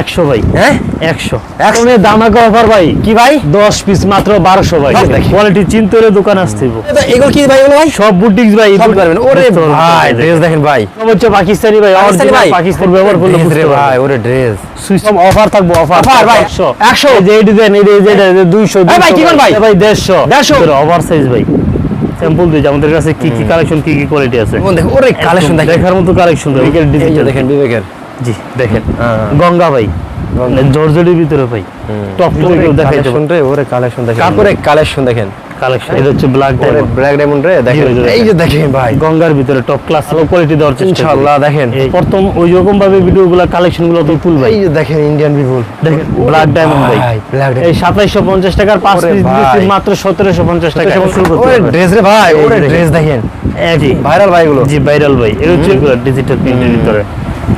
একশো ভাই। হ্যাঁ? একশো। একশো? এখন দামাকে অফার ভাই। কি ভাই? দশ পিস মাত্র বারোশো ভাই। কোয়ালিটি চিনতে দোকান আসতে এগুলো কি ভাই ভাই? সব বুটিক্স ভাই সব পারবেন। ওরে ভাই ড্রেস দেখেন ভাই। সব হচ্ছে পাকিস্তানি ভাই ভাই। পাকিস্তান ব্যবহার করলে বুঝতে ভাই ভাই ওরে ড্রেস সব অফার থাকব অফার Offer ভাই, 100 100 যে ডিজাইন এই যে দুইশো ভাই, কি ভাই? ভাই? দেড়শো। 150 ওভার সাইজ ভাই। স্যাম্পল দিই আমাদের কাছে কি কি কালেকশন কি কি কোয়ালিটি আছে। ওরে কালেকশন দেখার মতো কালেকশন বিবেকের ডিজিটাল দেখেন বিবেকের। জি। দেখেন হ্যাঁ। গঙ্গা ভাই মানে জর্জরির ভিতরে ভাই টপ টু কেউ দেখাই কালেকশন ওরে কালেকশন দেখেন। কাপড়ে কালেকশন দেখেন। কালেকশন এটা হচ্ছে ব্ল্যাক ডায়মন্ড ব্ল্যাক ডায়মন্ড রে দেখেন। এই যে দেখেন ভাই। গঙ্গার ভিতরে টপ ক্লাস ভালো কোয়ালিটি দেওয়ার চেষ্টা ইনশাআল্লাহ দেখেন। প্রথম ওই রকম ভাবে ভিডিওগুলো কালেকশনগুলো তো ফুল ভাই। এই যে দেখেন ইন্ডিয়ান বিপুল দেখেন ব্ল্যাক ডায়মন্ড ভাই। এই সাতাইশশো পঞ্চাশ টাকার পাঁচ পিস দিয়েছি মাত্র সতেরোশো পঞ্চাশ টাকা ওরে ড্রেস রে ভাই ওরে ড্রেস দেখেন। জি ভাইরাল ভাই এগুলো। জি ভাইরাল ভাই। এটা হচ্ছে ডিজিটাল প্রিন্টের ভিতরে।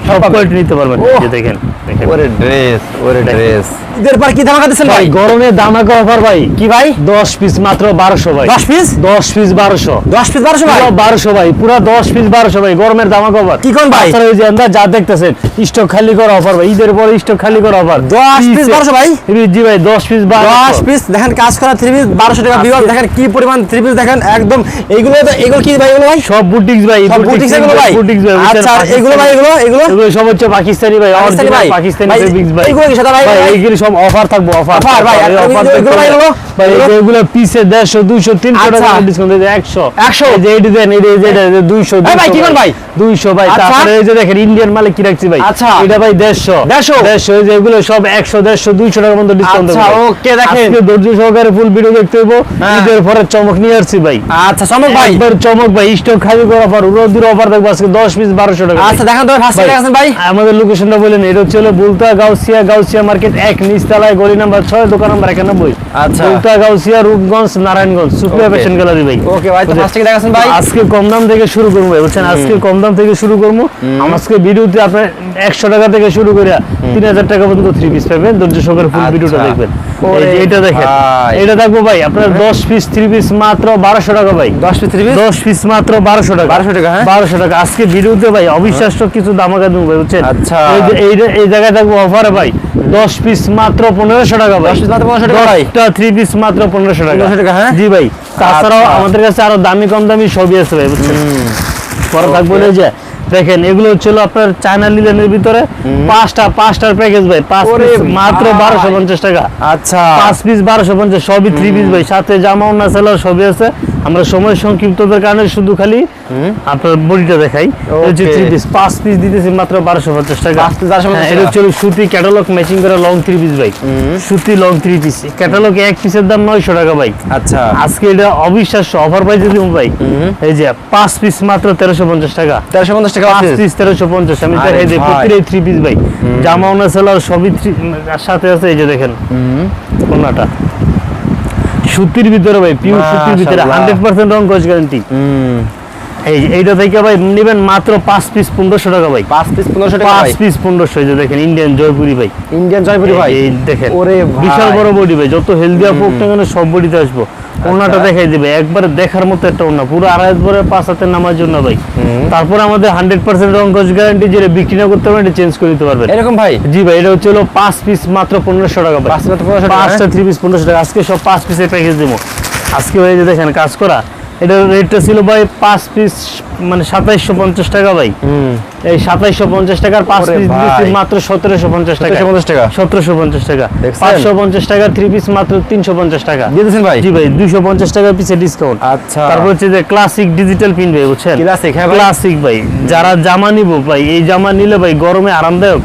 সব কোয়ালিটি নিতে পারবেন। যে দেখেন দেখেন। ওরে ড্রেস ওরে ড্রেস ঈদের পর কি ধামাকা দিচ্ছেন ভাই? ভাই গরমে দামাকা অফার ভাই। কি ভাই? দশ পিস মাত্র বারোশো ভাই। 10 পিস দশ পিস বারোশো। 10 পিস 1200 ভাই? পুরো বারোশো ভাই পুরো দশ পিস বারোশো ভাই গরমের দামাকা অফার কি কোন ভাই? তাছাড়া যে আমরা যা দেখতেছেন স্টক খালি করা অফার ভাই ঈদের পরে স্টক খালি করা অফার 10 পিস 1200 ভাই? জি ভাই দশ পিস 10 বারোশো পিস দেখেন কাজ করা 3 পিস 1200 টাকা দেখেন কি পরিমাণ 3 পিস দেখেন একদম এগুলো তো এগুলো কি ভাই এগুলো ভাই? সব বুটিক্স ভাই সব বুটিক্স এগুলো ভাই? বুটিক্স ভাই? আচ্ছা এগুলো ভাই এগুলো? এগুলো সব হচ্ছে পাকিস্তানি ভাই পাকিস্তানি ভাই? পাকিস্তানি ভাই, ফেব্রিক্স কি সাদা ভাই? ভাই ভাই? এইগুলো সব অফার থাকব অফার Offer ভাই, অফার ভাই এগুলো? পিসে 150 200 300 টাকা। ডিসকাউন্ট দিতে 100 100 এই যে ডিজাইন এই যে এটা, 200 এই ভাই, কি কোন ভাই? 200 ভাই আচ্ছা। তারপরে এই যে দেখেন ইন্ডিয়ান মালে কি রাখছি ভাই আচ্ছা। এটা ভাই 150 150 150 এই যে এগুলো সব 100 150 200 টাকা পর্যন্ত ডিসকাউন্ট আচ্ছা, okay, দেখেন। আজকে ধৈর্য সহকারে ফুল ভিডিও দেখতে হইব হ্যাঁ। ঈদের পরে চমক নিয়ে আসছি ভাই আচ্ছা চমক ভাই একবার চমক ভাই স্টক খালি করা অফার রোদ্দুর অফার দেখব আজকে 10 পিস 1200 টাকা আচ্ছা দেখেন তো ফার্স্ট ভাই আমাদের লোকেশনটা বলেন এটা হচ্ছে হলো বুলতা গাউসিয়া গাউসিয়া মার্কেট এক নিচতলায় গলি নাম্বার ছয় দোকান নাম্বার একানব্বই। আচ্ছা। বুলতা গাউসিয়া রূপগঞ্জ নারায়ণগঞ্জ সুপ্রিয়া. ফ্যাশন গ্যালারি ভাই। ওকে ভাই? দেখাছেন ভাই? আজকে কম দাম থেকে শুরু করব ভাই বুঝছেন? আজকে কম দাম থেকে শুরু করব। আজকে ভিডিওতে আপনার একশো টাকা থেকে শুরু করে তিন হাজার টাকা পর্যন্ত থ্রি পিস পাবেন। ধৈর্য সহকারে ফুল আচ্ছা। ভিডিওটা দেখবেন। এটা দেখেন এটা দেখব ভাই আপনার দশ পিস থ্রি পিস মাত্র বারোশো টাকা ভাই। 10 পিস 3 পিস দশ পিস মাত্র বারোশো টাকা। 1200 টাকা, হ্যাঁ? বারোশো টাকা। আজকে ভিডিওতে ভাই অবিশ্বাস্য কিছু দামাকা দেবো ভাই বুঝছেন? আচ্ছা। এই যে- এই যে- এই জায়গায় থাকব অফারে ভাই দশ পিস মাত্র পনেরোশো টাকা ভাই। মাত্র 1500 টাকা। ভাই দশটা থ্রি পিস মাত্র টাকা। 1500 টাকা, হ্যাঁ? জি ভাই তাছাড়াও। আমাদের কাছে আরও দামি কম দামি সবই আছে ভাই বুঝছেন? পরে থাকব যে দেখেন এগুলো হচ্ছিল আপনার চায়না লিলেনের ভিতরে পাঁচটা পাঁচটার প্যাকেজ ভাই পাঁচ পিস মাত্র বারোশো পঞ্চাশ টাকা। আচ্ছা। পাঁচ পিস বারোশো পঞ্চাশ সবই থ্রি পিস ভাই সাথে জামা ওনা সেলার সবই আছে। আমরা সময় সংক্ষিপ্ততার কারণে শুধু খালি আপনার বডিটা দেখাই। হচ্ছে. থ্রি পিস পাঁচ পিস দিতেছি মাত্র বারোশো পঞ্চাশ টাকা। পাঁচ piece 1250 হ্যাঁ, এটা হচ্ছে সুতি ক্যাটালগ ম্যাচিং করা লং থ্রি পিস ভাই সুতি লং থ্রি পিস ক্যাটালগ এক পিসের দাম নয়শো টাকা ভাই আচ্ছা। আজকে এটা অবিশ্বাস্য অফার পাইছে দিব ভাই। এই যে পাঁচ পিস মাত্র তেরোশো পঞ্চাশ টাকা। 1350 টাকা পাঁচ পিস তেরোশো পঞ্চাশ আমি দেখাই দিই। প্রতিটাই থ্রি পিস ভাই জামা ওনা সেলার সবই সাথে আছে এই যে দেখেন। ওনাটা। সুতির ভিতরে ভাই পিওর সুতির ভিতরে মাশাআল্লাহ। হান্ড্রেড পার্সেন্ট রং কস গ্যারান্টি হুম। এই এইটা থেকে ভাই নেবেন মাত্র পাঁচ পিস পনেরোশো টাকা ভাই। 5 পিস 1500 টাকা পাঁচ ভাই। পিস পনেরোশো এই যে দেখেন ইন্ডিয়ান জয়পুরি ভাই। ইন্ডিয়ান জয়পুরি ভাই? এই দেখেন ওরে বিশাল বড় বডি ভাই যত হেলদি না কেন সব বডিতে আসব। ওনাটা দেখাই দিবে। একবারে দেখার মতো একটা ওনা। পুরো আড়াই পরে পাঁচ হাতে নামার জন্য ভাই। তারপর আমাদের হান্ড্রেড পার্সেন্ট রং কস গ্যারান্টি যেটা বিক্রি না করতে পারবেন এটা চেঞ্জ করে দিতে পারবেন। এরকম ভাই? জি ভাই এটা হচ্ছে হলো পাঁচ পিস মাত্র পনেরোশো টাকা ভাই। পাঁচ পিস মাত্র 1500 টাকা, পাঁচটা থ্রি পিস পনেরোশো টাকা। আজকে সব পাঁচ পিসের প্যাকেজ দেবো। আজকে ভাই যে দেখেন কাজ করা। এটার রেটটা ছিল ভাই পাঁচ পিস মানে সাতাইশশো পঞ্চাশ টাকা ভাই। এই সাতাইশশো পঞ্চাশ টাকার পাঁচ পিস মাত্র সতেরোশো পঞ্চাশ টাকা। 1750 টাকা। সতেরোশো পঞ্চাশ টাকা। পাঁচশো পঞ্চাশ টাকার থ্রি পিস মাত্র তিনশো পঞ্চাশ টাকা। দিয়ে দিয়েছেন ভাই? জি ভাই দুইশো পঞ্চাশ টাকা পিসে ডিসকাউন্ট আচ্ছা। তারপর হচ্ছে যে ক্লাসিক ডিজিটাল পিন ভাই বুঝছেন? Classic, হ্যাঁ ক্লাসিক ভাই যারা জামা নিব ভাই এই জামা নিলে ভাই গরমে আরামদায়ক।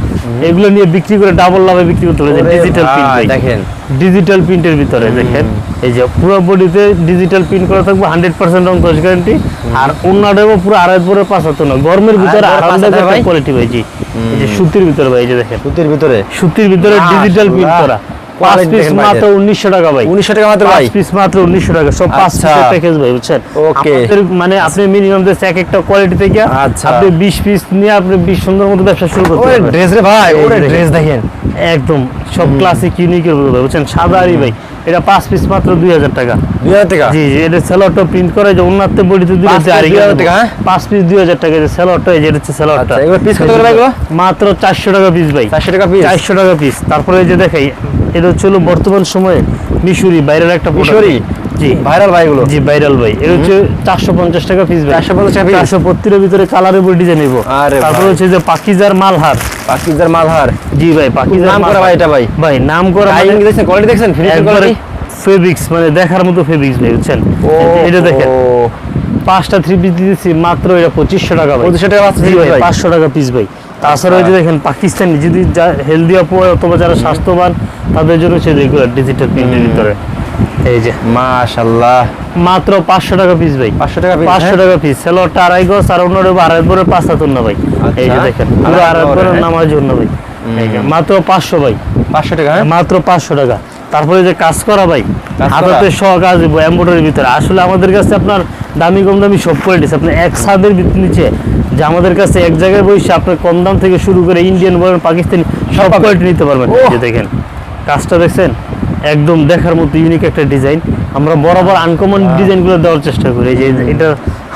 এগুলো নিয়ে বিক্রি করে ডাবল লাভে বিক্রি করতে পারে। ডিজিটাল ভাই দেখেন। ডিজিটাল প্রিন্টের ভিতরে দেখেন। এই যে পুরো বডিতে ডিজিটাল প্রিন্ট করা থাকবে হান্ড্রেড পার্সেন্ট রং কস গ্যারান্টি আর অন্যটাও পুরো আড়াই পরে পাঁচ হাতে না গরমের ভিতরে আড়াই আরামদায়ক হাতে কোয়ালিটি ভাই? জি। এই যে সুতির ভিতরে ভাই এই যে দেখেন। সুতির ভিতরে? সুতির ভিতরে ডিজিটাল প্রিন্ট করা। দেখেন মাত্র টাকা ভাই। 1900 টাকা মাত্র ভাই। পিস মাত্র উনিশশো টাকা। সব পাঁচ আচ্ছা। পিসের প্যাকেজ ভাই বুঝছেন. মানে আপনি মিনিমাম এক একটা কোয়ালিটি থেকে আচ্ছা। আপনি পিস নিয়ে আপনি বিশ সুন্দর মতো ব্যবসা শুরু করতে পারবেন। ড্রেস রে ভাই ওরে ড্রেস দেখেন। একদম। সব ক্লাসিক ইউনিকের ভাই বুঝছেন? সাদা আরি ভাই। এটা পাঁচ পিস মাত্র দুই হাজার টাকা। দুই হাজার টাকা? জি জি এটা সেলোয়ারটা প্রিন্ট করে যে উন্নাতে বডিতে দুই হাজার যে piece আরেক 2000 টাকা, হ্যাঁ? পাঁচ পিস দুই হাজার টাকা যে সেলোয়ারটা এই যে হচ্ছে সেলোয়ারটা আচ্ছা, এগুলো piece কত করে মাত্র চারশো টাকা পিস ভাই। চারশো টাকা পিস চারশো টাকা পিস তারপরে যে দেখাই এটা হচ্ছে বর্তমান সময়ে মিশুরি বাইরের একটা মিশরি? জি। ভাইরাল ভাই এগুলো? জি ভাইরাল ভাই। এটা হচ্ছে চারশো পঞ্চাশ টাকা পিস ভাই। 450 টাকা piece? চারশো ভিতরে কালারের উপর ডিজাইন নিবো। আরে তারপরে হচ্ছে যে পাকিজার মালহার। পাকিস্তান মালহার। জি ভাই পাকিজার নাম করা ভাই এটা ভাই। ভাই নাম করা মানে দেখছেন কোয়ালিটি দেখছেন? ফিনিশিং কোয়ালিটি ফেব্রিক্স মানে দেখার মতো ফেব্রিক্স ভাই বুঝছেন? এটা দেখেন। পাঁচটা থ্রি পিস দিতেছি মাত্র এটা পঁচিশশো টাকা ভাই। 2500 টাকা। পাঁচশো টাকা পিস ভাই। তাছাড়া ওই যে দেখেন পাকিস্তানি যদি হেলদি হয় অথবা যারা স্বাস্থ্যবান তাদের জন্য হচ্ছে রেগুলার ডিজিটাল প্রিন্টের ভিতরে। এই যে মাশাআল্লাহ। মাত্র পাঁচশো টাকা পিস ভাই। 500 টাকা piece, পাঁচশো হ্যাঁ? টাকা পিস সেলোয়ারটা আড়াই গজ আর আড়াই পরে ভাই। এই যে আচ্ছা। দেখেন পুরো আড়াই পরে, পরে হ্যাঁ? নামার জন্য ভাই। মাত্র পাঁচশো ভাই। 500 টাকা হ্যাঁ? মাত্র পাঁচশো টাকা। তারপরে যে কাজ করা ভাই? হাতাতে সহ কাজ দিব ভিতরে। আসলে আমাদের কাছে আপনার দামি কম দামি সব কোয়ালিটিস আপনি এক ছাদের ভিতর নিচে যে আমাদের কাছে এক জায়গায় বসে আপনার কম দাম থেকে শুরু করে ইন্ডিয়ান বলেন পাকিস্তানি সব। কোয়ালিটি নিতে পারবেন। যে দেখেন কাজটা দেখছেন? একদম দেখার মতো ইউনিক একটা ডিজাইন আমরা বরাবর আনকমন ডিজাইনগুলো দেওয়ার চেষ্টা করি। যে এটা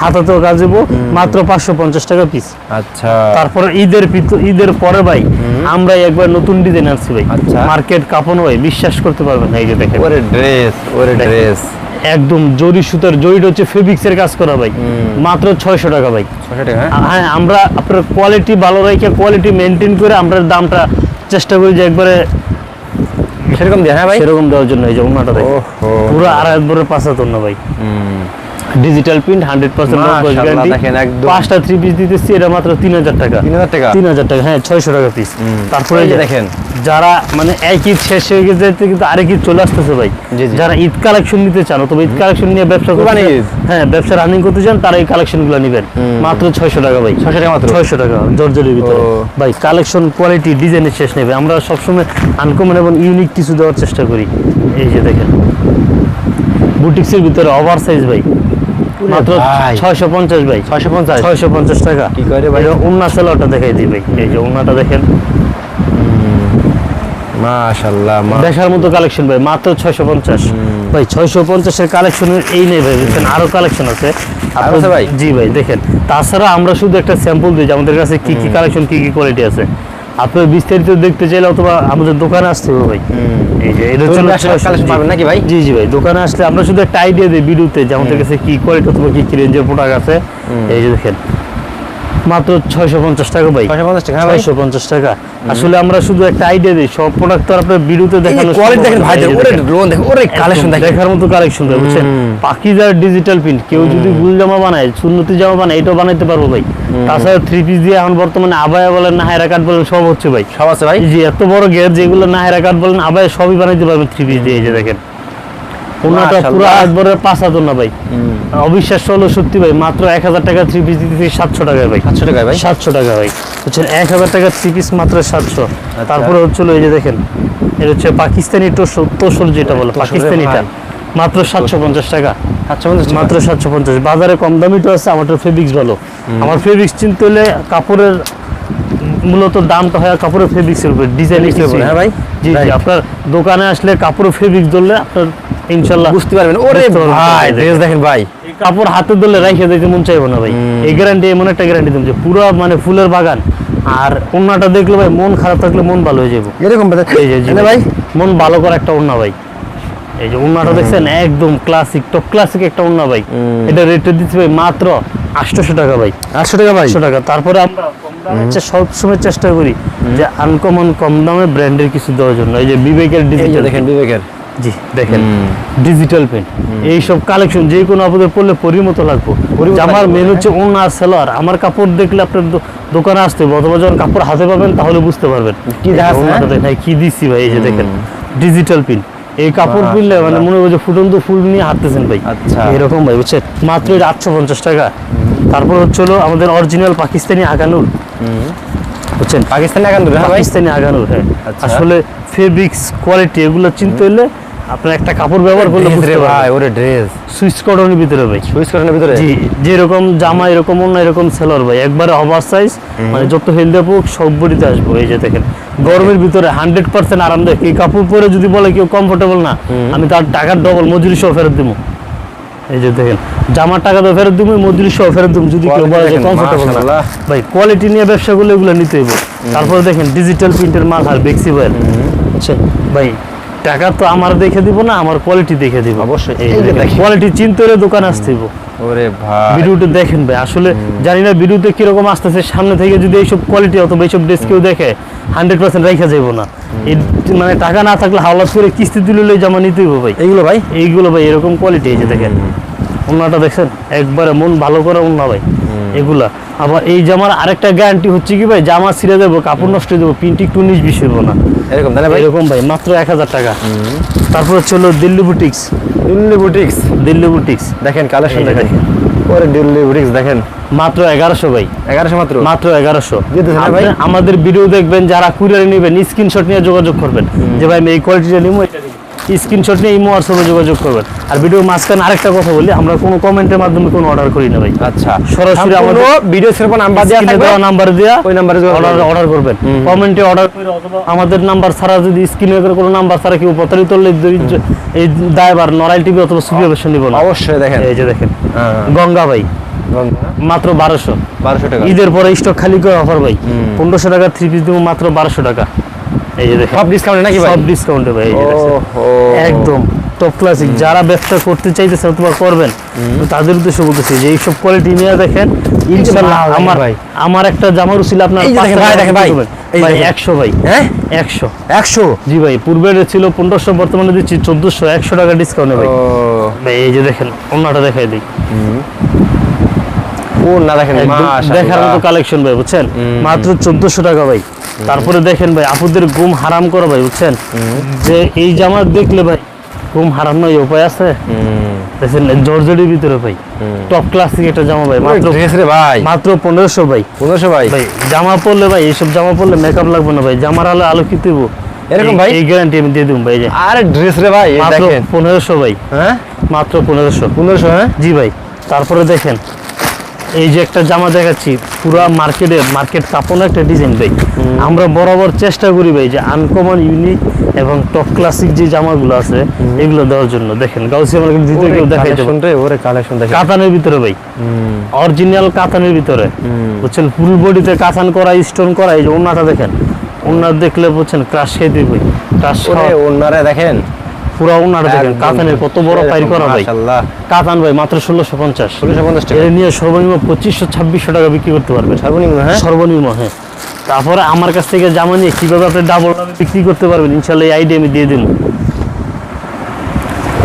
হাতাতেও কাজ দেবো মাত্র পাঁচশো পঞ্চাশ টাকা পিস আচ্ছা। তারপরে ঈদের ঈদের পরে ভাই আমরা একবার নতুন ডিজাইন আনছি ভাই। আচ্ছা। মার্কেট কাপন ভাই বিশ্বাস করতে পারবেন না এই যে দেখেন। ওরে ড্রেস ওরে ড্রেস একদম জরি সুতার জরিটা হচ্ছে ফেব্রিক্সের কাজ করা ভাই। মাত্র ছয়শো টাকা ভাই। 600 টাকা হ্যাঁ? হ্যাঁ আমরা আপনার কোয়ালিটি ভালো রেখে কোয়ালিটি মেনটেন করে আমরা দামটা চেষ্টা করি যে একবারে সেরকম দেয় হ্যাঁ ভাই? সেরকম দেওয়ার জন্য এই যে ওনাটা ওহো। পুরো আড়াই বড় পাঁচাতন না ভাই। হুম। Digital print hundred percent. পাঁচটা থ্রি পিস দিতেছি এটা মাত্র তিন হাজার টাকা। 3000 টাকা? তিন হাজার টাকা হ্যাঁ ছয়শো টাকা পিস তারপরে দেখেন। যারা মানে এক ঈদ শেষ হয়ে গেছে কিন্তু আরেক ঈদ চলে আসতেছে ভাই। যারা ঈদ কালেকশন নিতে চান অথবা ঈদ কালেকশন নিয়ে ব্যবসা করতে কুরবানি। হ্যাঁ ব্যবসা রানিং করতে চান তারা এই কালেকশনগুলো নিবেন। মাত্র ছয়শো টাকা ভাই। 600 টাকা মাত্র? ছয়শো টাকা জর্জরির ভিতরে। ভাই কালেকশন কোয়ালিটি ডিজাইনের শেষ নেবে আমরা সবসময় আনকমন এবং ইউনিক কিছু দেওয়ার চেষ্টা করি। এই যে দেখেন। বুটিক্সের ভিতরে ওভার সাইজ ভাই। মাত্র ভাই। ছয়শো পঞ্চাশ ভাই। 650 ছয়শো পঞ্চাশ টাকা। কি করে ভাই? উন্না সেলারটা দেখাই দিই ভাই। এই যে উন্নাটা দেখেন। মাশাআল্লাহ দেখার মতো কালেকশন ভাই মাত্র ছয়শো পঞ্চাশ। ভাই কালেকশনের এই নেই ভাই বুঝছেন? আরও কালেকশন আছে। ভাই? জি ভাই দেখেন। তাছাড়া আমরা শুধু একটা স্যাম্পল দিই যে আমাদের কাছে কি কি কালেকশন কি কি কোয়ালিটি আছে। আপনার বিস্তারিত দেখতে চাইলে অথবা আমাদের দোকানে আসতে হবে ভাই। এই যে এটা হচ্ছে দোকানে হলো আসলে 600 collection জি। পাবেন নাকি ভাই? জি জি ভাই দোকানে আসলে আমরা শুধু একটা আইডিয়া দিই ভিডিওতে যে আমাদের কাছে কি কোয়ালিটি অথবা কি কি রেঞ্জের প্রোডাক্ট আছে। এই যে দেখেন মাত্র ছয়শো পঞ্চাশ টাকা ভাই। 650 টাকা হ্যাঁ ছয়শো পঞ্চাশ টাকা। আসলে আমরা শুধু একটা আইডিয়া দিই সব প্রোডাক্ট তো আপনার ভিডিওতে দেখানো কোয়ালিটি দেখেন ভাই এই যে ওরে দেখেন। দেখেন ওরে কালেকশন একদম দেখেন। দেখার মতো কালেকশন দেয় বুঝছেন? পাকিজার ডিজিটাল প্রিন্ট কেউ যদি গুল জামা বানায় সুন্নতি জামা বানায় এটাও বানাইতে পারব ভাই। তাছাড়া থ্রি পিস দিয়ে এখন বর্তমানে আবায়া বলেন বলেন সব হচ্ছে ভাই। সব আছে ভাই? জি এত বড় গের যেগুলো বলেন আবায়া সবই বানাইতে পারবেন থ্রি পিস দিয়ে এই যে দেখেন। ওনাটা পুরো একবারে পাঁচ হাজার না ভাই। অবিশ্বাস্য হলো সত্যি ভাই মাত্র এক হাজার টাকা থ্রি পিস দিতেছি সাতশো টাকায় ভাই। 700 টাকা ভাই? সাতশো টাকা ভাই। হচ্ছেন এক হাজার টাকা থ্রি পিস মাত্র সাতশো। আচ্ছা। তারপরে হচ্ছিল এই যে দেখেন এটা হচ্ছে পাকিস্তানি তোষর তোষর যেটা বলে পাকিস্তানিটা। মাত্র সাতশো পঞ্চাশ টাকা। 750 মাত্র সাতশো পঞ্চাশ। বাজারে কম দামিটা আছে আমারটা ফেব্রিক্স ভালো আমার ফেব্রিক্স চিনতে হলে কাপড়ের মূলত দামটা হয় কাপড়ের ফেব্রিক্সের উপরে Fabrics হ্যাঁ ভাই? জি জি আপনার দোকানে আসলে কাপড়ের ফেব্রিক্স ধরলে আপনার ইনশাল্লাহ বুঝতে পারবেন। ওরে ভাই ড্রেস দেখেন। ভাই। এই কাপড় হাতে ধরলে রাইখে দেখতে মন চাইব না ভাই। এই গ্যারান্টি এমন একটা গ্যারান্টি দিম যে পুরো মানে ফুলের বাগান আর ওন্নাটা দেখলে ভাই মন খারাপ থাকলে মন ভালো হয়ে যাব এরকম ভাই। মন ভালো করা একটা ওন্না ভাই। এই যে ওন্নাটা দেখছেন একদম ক্লাসিক টপ ক্লাসিক একটা ওন্না ভাই। এটা রেটে দিচ্ছি ভাই মাত্র আটশোশো টাকা ভাই। 800 টাকা ভাই? আটশো টাকা। তারপরে আমরা সবসময় চেষ্টা করি যে আনকমন কম দামে ব্র্যান্ডের কিছু দেওয়ার জন্য। এই যে বিবেকের ডিজিটাল দেখেন বিবেকের। জি দেখেন। ডিজিটাল পেন্ট এই সব কালেকশন যে কোনো আপদে পড়লে পরির মতো লাগবো। আমার মেন হচ্ছে ওনা সেলার আমার কাপড় দেখলে আপনার দোকানে আসতে হবে অথবা যখন কাপড় হাতে পাবেন তাহলে বুঝতে পারবেন। কি হ্যাঁ? হ্যাঁ, কি দিচ্ছি ভাই এই যে দেখেন। ডিজিটাল পিন এই কাপড় কিনলে মানে মনে হয় যে ফুটন্ত ফুল নিয়ে হাঁটতেছেন ভাই। আচ্ছা। এরকম ভাই বুঝছেন? মাত্র এটা আটশো পঞ্চাশ টাকা। তারপর হচ্ছে হলো আমাদের অরিজিনাল পাকিস্তানি আগানুর বুঝছেন? পাকিস্তানি আগান হ্যাঁ পাকিস্তানি আগানুর হ্যাঁ। আচ্ছা। আসলে ফেব্রিক্স কোয়ালিটি এগুলো চিনতে হলে আপনার একটা কাপড় ব্যবহার করলে বুঝতে ভাই ভাই ওরে ড্রেস সুইচ কটনের ভিতরে ভাই। সুইচ কটনের ভিতরে? জি যেরকম জামা এরকম অন্য এরকম সেলর ভাই। একবারে ওভার সাইজ মানে যত হেলদি হোক সব বডিতে আসব এই যে দেখেন। গরমের ভিতরে হান্ড্রেড পার্সেন্ট আরামদায়ক এই কাপড় পরে যদি বলে কেউ কমফোর্টেবল না আমি তার টাকার ডবল মজুরি সহ ফেরত দিব এই যে দেখেন জামার টাকা তো ফেরত দিব মজুরি সহ ফেরত দিব যদি কেউ বলে যে কমফোর্টেবল না। ভাই কোয়ালিটি নিয়ে ব্যবসা করলে এগুলো নিতে হইব। তারপরে দেখেন ডিজিটাল প্রিন্টের মাল আর বেক্সি আচ্ছা ভাই টাকা তো আমার দেখে দিব না আমার কোয়ালিটি দেখে দিব। অবশ্যই। কোয়ালিটি চিন্তরে দোকান আসতে ওরে ভাই। ভিডিওটা দেখেন ভাই আসলে জানি না ভিডিওতে কীরকম আসতেছে সামনে থেকে যদি এইসব কোয়ালিটি অথবা এইসব ড্রেস কেউ দেখে হান্ড্রেড পার্সেন্ট রেখা যাব না। মানে টাকা না থাকলে হাওলাত করে কিস্তি দিলে জামা নিতে হইব ভাই। এইগুলো ভাই? এইগুলো ভাই এরকম কোয়ালিটি এই যে দেখেন। ওনাটা দেখছেন একবারে মন ভালো করে ওনা ভাই। এগুলা। আবার এই জামার আরেকটা গ্যারান্টি হচ্ছে কি ভাই? জামা ছিঁড়ে দেবো কাপড় নষ্ট হয়ে দেবো প্রিন্ট একটু বিশ হইব না। এরকম ভাই? এরকম ভাই মাত্র এক হাজার টাকা। তারপর হচ্ছে হলো Delhi boutiques Delhi boutiques Delhi boutiques দেখেন কালেকশন দেখেন। ওরে দিল্লি বুটিক্স দেখেন। মাত্র এগারোশো ভাই। এগারোশো মাত্র? মাত্র এগারোশো? আমাদের ভিডিও দেখবেন যারা কুরিয়ারে নেবেন স্ক্রিনশট নিয়ে যোগাযোগ করবেন। যে ভাই আমি এই কোয়ালিটিটা নিবো এটা স্ক্রিনশট নিয়ে ইমো হোয়াটসঅ্যাপে যোগাযোগ করবেন। আর ভিডিও মাঝখানে আরেকটা কথা বলি আমরা কোনো কমেন্টের মাধ্যমে কোনো অর্ডার করি না ভাই। আচ্ছা। সরাসরি আমাদের ভিডিও স্ক্রিনে নাম্বার দেওয়া থাকবে। দেওয়া নাম্বার দেওয়া ওই নাম্বারে অর্ডার অর্ডার করবেন। কমেন্টে অর্ডার করে অথবা আমাদের নাম্বার ছাড়া যদি স্ক্রিনে কোনো নাম্বার ছাড়া কেউ প্রতারিত হলে এই- দায়বার নরাইল টিভি অথবা সুপিয়া বেশন নিব না। অবশ্যই দেখেন। এই যে দেখেন। হ্যাঁ গঙ্গা ভাই। মাত্র বারোশো। বারোশো টাকা। ঈদের পরে স্টক খালি করে অফার ভাই। পনেরোশো টাকা থ্রি পিস দেবো মাত্র বারোশো টাকা। এই যে সব ডিসকাউন্ট নাকি ভাই? সব ডিসকাউন্টে ভাই। একদম টপ ক্লাসিক যারা ব্যবসা করতে করবেন তাদের উদ্দেশ্যে বলতেছি যে এইসব কোয়ালিটি নিয়ে দেখেন ইনশাল্লাহ আমার আমার একটা জামার আপনার ভাই, দেখেন ভাই। ভাই ভাই। হ্যাঁ? জি ভাই ছিল পনেরোশো বর্তমানে দিচ্ছি চোদ্দশো একশো টাকা ডিসকাউন্টে ভাই। ও। ভাই এই যে দেখেন অন্যটা দেখাই দিই। ও না দেখেন দেখার মতো কালেকশন ভাই বুঝছেন? মাত্র চোদ্দশো টাকা ভাই। তারপরে দেখেন ভাই আপুদের ঘুম হারাম করো ভাই বুঝছেন? যে এই জামা দেখলে ভাই ঘুম হারাম নয় উপায় আছে? দেখেন জর্জরির ভিতরে ভাই টপ ক্লাসিক একটা জামা ভাই মাত্র ড্রেস রে ভাই। মাত্র ভাই। ভাই। ভাই জামা পরলে ভাই এইসব জামা পরলে মেকআপ লাগবে না ভাই জামার আলো আলোকিত হইব এরকম ভাই? এই গ্যারান্টি আমি দিয়ে দিব ভাই যে। আরে ড্রেস রে ভাই দেখেন। পনেরোশো ভাই। হ্যাঁ? মাত্র পনেরোশো। পনেরোশো হ্যাঁ? জি ভাই তারপরে দেখেন এই যে একটা জামা দেখাচ্ছি পুরা মার্কেটে মার্কেট কাপড় একটা ডিজাইন ভাই আমরা বরাবর চেষ্টা করি ভাই যে আনকমন ইউনিক এবং টপ ক্লাসিক যে জামাগুলো আছে এগুলো দেওয়ার জন্য। দেখেন কেউ দেখাই দেবো। ওরে কালেকশন দেখেন কাতানের ভিতরে ভাই। অরিজিনাল কাতানের ভিতরে। বুঝছেন ফুল বডিতে কাতান করা স্টোন করা এই যে ওনাটা দেখেন। ওনার দেখলে বুঝছেন ক্রাশ খেয়ে ভাই ক্রাশ ওনারে দেখেন। পুরো ওনাটা দেখেন কাতানের কত বড় পাইর করা ভাই। কাতান ভাই মাত্র ষোলোশো পঞ্চাশ। 1650 টাকা। নিয়ে সর্বনিম্ন পঁচিশশো ছাব্বিশশো টাকা বিক্রি করতে সর্বনিম্ন হ্যাঁ? সর্বনিম্ন হ্যাঁ। তারপরে আমার কাছ থেকে জামা নিয়ে কীভাবে আপনি ডাবল বিক্রি করতে পারবেন ইনশাল্লাহ এই আইডিয়া আমি দিয়ে দেবো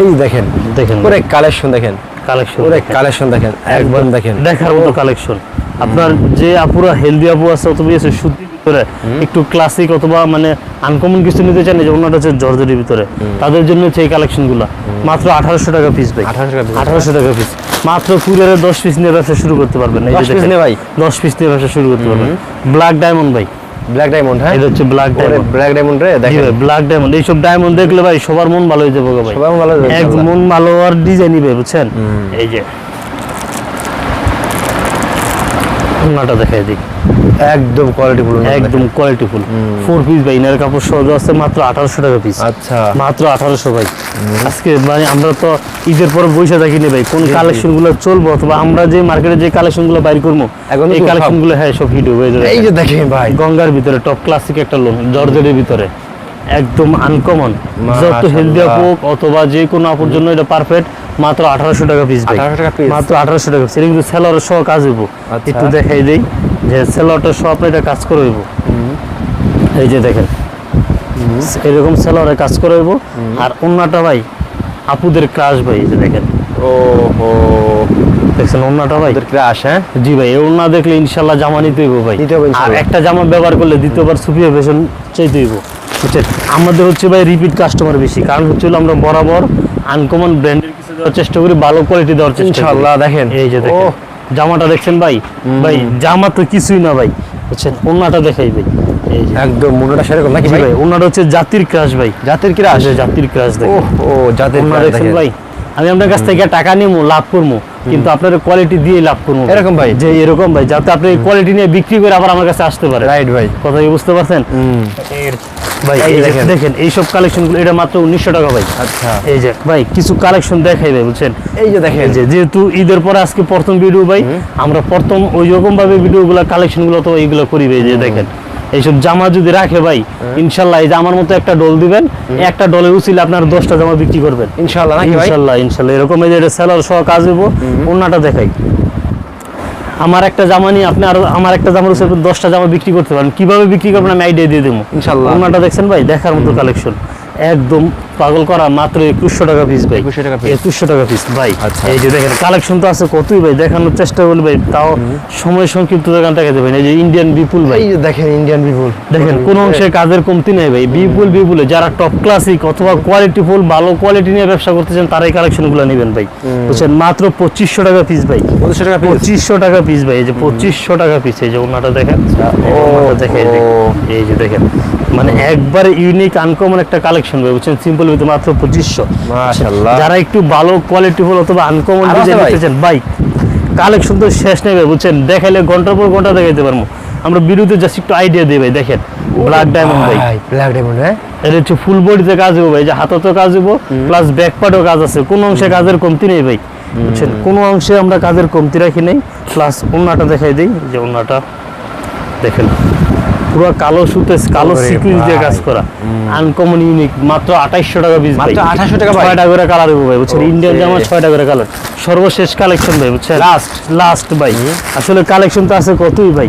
এই দেখেন দেখেন ওরে কালেকশন দেখেন। কালেকশন ওরে কালেকশন দেখেন একদম দেখেন। দেখার মতো কালেকশন আপনার যে আপুরা হেলদি আপু আছে অথবা আছে সুতির ভিতরে একটু ক্লাসিক অথবা মানে আনকমন কিছু নিতে চান এই যে ওনাটা হচ্ছে জর্জরির ভিতরে। তাদের জন্য হচ্ছে এই কালেকশনগুলা মাত্র আঠারোশো টাকা পিস ভাই 1800 টাকা piece। আঠারোশো টাকা পিস মাত্র কুরিয়ারে দশ পিস নিয়ে ব্যবসা শুরু করতে পারবেন। এই 10 যে দেখেন, নিয়ে ভাই? দশ পিস নিয়ে ব্যবসা শুরু করতে পারবেন। ব্ল্যাক ডায়মন্ড ভাই। ব্ল্যাক ডায়মন্ড হ্যাঁ? এটা হচ্ছে ব্ল্যাক ডায়মন্ড ব্ল্যাক ডায়মন্ড রে দেখেন। ব্ল্যাক ডায়মন্ড এইসব ডায়মন্ড দেখলে ভাই সবার মন ভালো হয়ে যাবে ভাই। সবার মন ভালো হয়ে যাবে, এক মন ভালো আর ডিজাইন নিবে বুঝছেন? এই যে দেখাই দিই। একদম কোয়ালিটি ফুল একদম কোয়ালিটি ফুল। ফোর পিস ভাই ইনার কাপড় সহ আছে মাত্র আঠারোশো টাকা পিস আচ্ছা। মাত্র আঠারোশো ভাই। আজকে মানে আমরা তো ঈদের পর বসে থাকি নি ভাই। কোন কালেকশনগুলো চলবো অথবা আমরা যে মার্কেটে যে কালেকশনগুলো বাইর করব এখন এই কালেকশনগুলো হ্যাঁ সব হিট হবে এই যে দেখেন ভাই। গঙ্গার ভিতরে টপ ক্লাসিক একটা লোন জর্জের ভিতরে। একদম আনকমন যত হেলদি। আপুক অথবা যে কোনো আপুর জন্য এটা পারফেক্ট মাত্র আঠারোশো টাকা পিস ভাই 1800 টাকা piece? মাত্র আঠারোশো টাকা পিস এটা কিন্তু সেলরের সহ কাজ হইব। একটু দেখাই দেই যে সেলরটা সহ আপনি এটা কাজ করে হইব এই যে দেখেন। এরকম সেলরে কাজ করে হইব আর অন্যটা ভাই আপুদের ক্রাশ ভাই এই যে দেখেন। ওহো। দেখছেন অন্যটা ভাই? ক্রাশ হ্যাঁ? জি ভাই এই ওড়না দেখলে ইনশাল্লাহ জামা নিতে হইব ভাই। আর একটা জামা ব্যবহার করলে দ্বিতীয়বার সুপিয়া ফ্যাশন চাইতে হইব। বুঝছেন? আমাদের হচ্ছে ভাই রিপিট কাস্টমার বেশি। কারণ হচ্ছে আমরা বরাবর আনকমন ব্র্যান্ডের কিছু দেওয়ার চেষ্টা করি ভালো কোয়ালিটি দেওয়ার চেষ্টা ইনশাআল্লাহ দেখেন। এই যে দেখেন। জামাটা দেখছেন ভাই? ভাই জামা তো কিছুই না ভাই বুঝছেন? ওড়নাটা দেখাই ভাই। একদম সেরকম নাকি ভাই? হচ্ছে জাতির ক্রাশ ভাই। জাতের জাতির ক্রাশ ও দেখেন ও জাতের ক্রাশ দেখছেন দেখেন। ভাই? আমি আপনার কাছ থেকে টাকা নিবো লাভ করব কিন্তু আপনার কোয়ালিটি দিয়ে লাভ করব এরকম ভাই? যে এরকম ভাই যাতে আপনি কোয়ালিটি নিয়ে বিক্রি করে আবার আমার কাছে আসতে পারে রাইট ভাই। কথা কি বুঝতে পারছেন? ভাই দেখেন। দেখেন এইসব কালেকশনগুলো এটা মাত্র উনিশশো টাকা ভাই। আচ্ছা। এই যে ভাই কিছু কালেকশন দেখাই ভাই বুঝছেন? এই যে দেখেন। যে যেহেতু ঈদের পরে আজকে প্রথম ভিডিও ভাই আমরা প্রথম ওই রকম ভাবে ভিডিও গুলা কালেকশনগুলো তো এইগুলো করি ভাই যে দেখেন। এইসব জামা যদি রাখে ভাই ইনশাল্লাহ এই যে আমার মতো একটা ডোল দিবেন একটা ডোলের উচিলে আপনার দশটা জামা বিক্রি করবেন। ইনশাল্লাহ ইনশাল্লাহ ইনশাল্লাহ। এরকম এই যে সেলার সহ কাজ হইব অন্যটা দেখাই। আমার একটা জামা নিয়ে আপনি আরও আমার একটা জামার উপর দশটা জামা বিক্রি করতে পারেন। কীভাবে বিক্রি করবেন আমি আইডিয়া দিয়ে দেবো। ইনশাল্লাহ। অন্যটা দেখছেন ভাই দেখার মতো কালেকশন একদম পাগল করা মাত্র একুশশো টাকা পিস ভাই। 2100 টাকা একুশশো টাকা পিস ভাই। আচ্ছা। এই যে দেখেন কালেকশন তো আছে কতই ভাই দেখানোর চেষ্টা করলে ভাই তাও সময় সংক্ষিপ্ত দোকান দেখাতে ভাই এই যে ইন্ডিয়ান বিপুল ভাই। দেখেন ইন্ডিয়ান পিপুল দেখেন কোন অংশে কাজের কমতি নেই ভাই। বিপুল বিপুলে যারা টপ ক্লাসিক অথবা কোয়ালিটি ফুল ভালো কোয়ালিটি নিয়ে ব্যবসা করতেছেন তারা এই কালেকশনগুলো নেবেন ভাই। বুঝছেন? মাত্র পঁচিশশো টাকা পিস ভাই। পঁচিশশো টাকা পিস পঁচিশশো টাকা পিস ভাই। এই যে পঁচিশশো টাকা পিস এই যে ওনাটা দেখেন। এই যে ওনাটা দেখেন। ও। এই যে দেখেন। মানে একবার ইউনিক আনকমন একটা কালেকশন ভাই বুঝছেন? সিম্পল ভিতরে মাত্র পঁচিশশো। যারা একটু ভালো কোয়ালিটি ফুল অথবা আনকমন ডিজাইন ভাই? কালেকশন তো শেষ ভাই বুঝছেন? দেখাইলে ঘণ্টার পর ঘণ্টা দেখাইতে পারব। আমরা বিরুদ্ধে জাস্ট একটু আইডিয়া দিই ভাই দেখেন। ব্ল্যাক ডায়মন্ড ভাই ব্ল্যাক ডায়মন্ড হ্যাঁ? এটা হচ্ছে ফুল বডিতে কাজ হব ভাই যে হাততেও কাজ হব প্লাস ব্যাক পার্টেও কাজ আছে। কোনো অংশে কাজের কমতি নেই ভাই বুঝছেন? কোনো অংশে আমরা কাজের কমতি রাখি নেই প্লাস ওনাটা দেখাই দিই যে ওনাটা দেখেন। পুরো কালো সুতে কালো ওরে সিকুয়েন্স দিয়ে কাজ করা। আনকমন ইউনিক মাত্র আঠাইশশো টাকা পিস মাত্র 2800 টাকা ভাই? ছয়টা করে কালার হব ভাই বুঝছেন? ইন্ডিয়ান জামা ছয়টা করে কালার সর্বশেষ কালেকশন ভাই বুঝছেন? Last? লাস্ট ভাই। আসলে কালেকশন তো আছে কতই ভাই।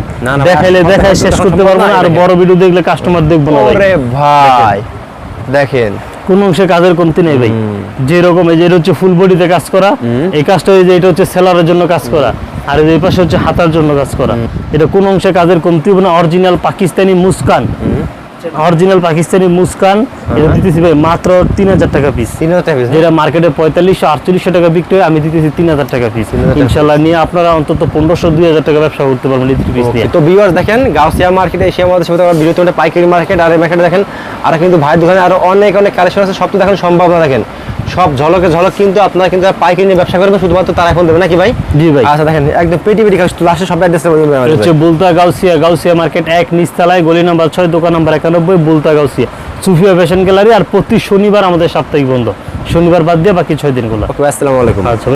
দেখাইলে কথা শেষ করতে পারব না, আর বড় ভিডিও দেখলে কাস্টমার দেখব না ভাই। ভাই। দেখেন। কোন অংশে কাজের কমতি নেই ভাই। যে রকম এই যে এটা হচ্ছে ফুল বডিতে কাজ করা। এই কাজটা এই যে এটা হচ্ছে সেলারের জন্য কাজ করা। আর এই পাশে হচ্ছে হাতার জন্য কাজ করা। এটা কোন অংশে কাজের কমতি হবে না? অরিজিনাল পাকিস্তানি মুস্কান। অরিজিনাল পাকিস্তানি মুস্কান। এটা দিতেছি ভাই মাত্র তিন হাজার টাকা পিস তিন হাজার টাকা হ্যাঁ? যেটা মার্কেটে পঁয়তাল্লিশশো আটচল্লিশশো টাকা বিক্রি হয় আমি দিতেছি তিন হাজার টাকা পিস ইনশাল্লাহ নিয়ে আপনারা অন্তত পনেরোশো দুই হাজার টাকা ব্যবসা করতে পারবেন এই পিস নিয়ে। তো ভিউয়ার্স দেখেন গাউসিয়া মার্কেটে এশিয়া মহাদেশ ভিডিও তো পাইকারি মার্কেট আর এই মার্কেটে দেখেন আর কিন্তু ভাইয়ের দোকানে আরও অনেক অনেক কালেকশন আছে সব তো দেখেন সম্ভব না দেখেন। সব ঝলকে ঝলক কিন্তু আপনারা কিন্তু পাইকারি নিয়ে ব্যবসা করবেন শুধুমাত্র তারা এখন দেবে নাকি ভাই? জি ভাই। আচ্ছা দেখেন একদম পেটি পেটি কাজ লাস্টে সব অ্যাড্রেস হচ্ছে বুলতা গাউসিয়া গাউসিয়া মার্কেট এক নিচতলায় গলি নাম্বার ছয় দোকান নম্বর একানব্বই বুলতা গাউসিয়া। সুফিয়া ফ্যাশন গ্যালারি আর প্রতি শনিবার আমাদের সাপ্তাহিক বন্ধ। শনিবার বাদ দিয়ে বাকি ছয় দিনগুলো। আসসালামু আলাইকুম। আচ্ছা।